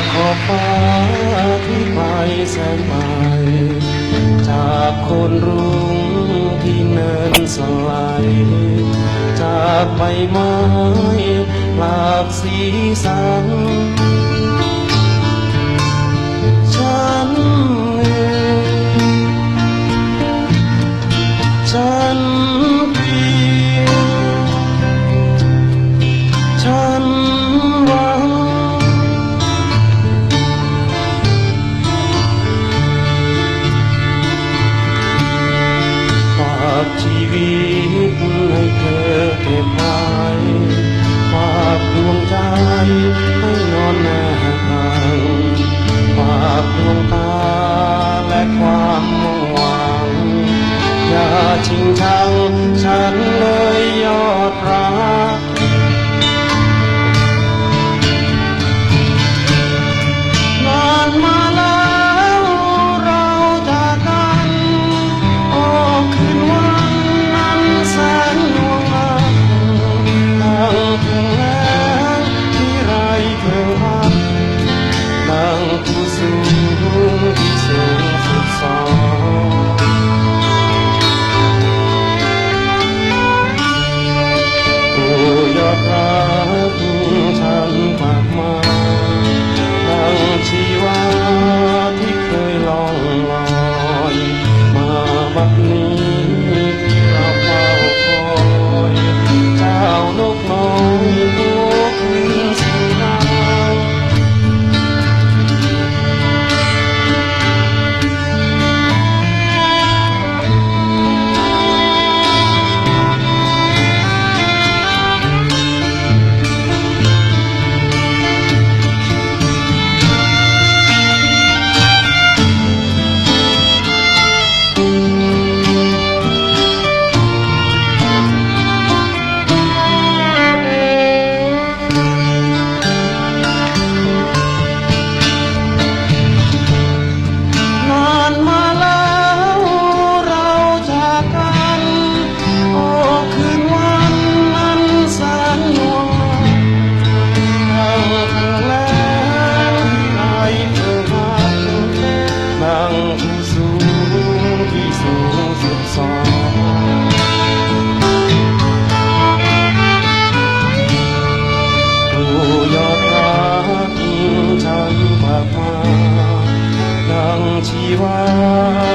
ากขอบฟ้าที่ไปแสนไกลจากคนรุ่งที่เนินสลายจากใบไม้หลากสีสันชาากดวงตาและความหวัง อย่าชิงชังฉัน 希望。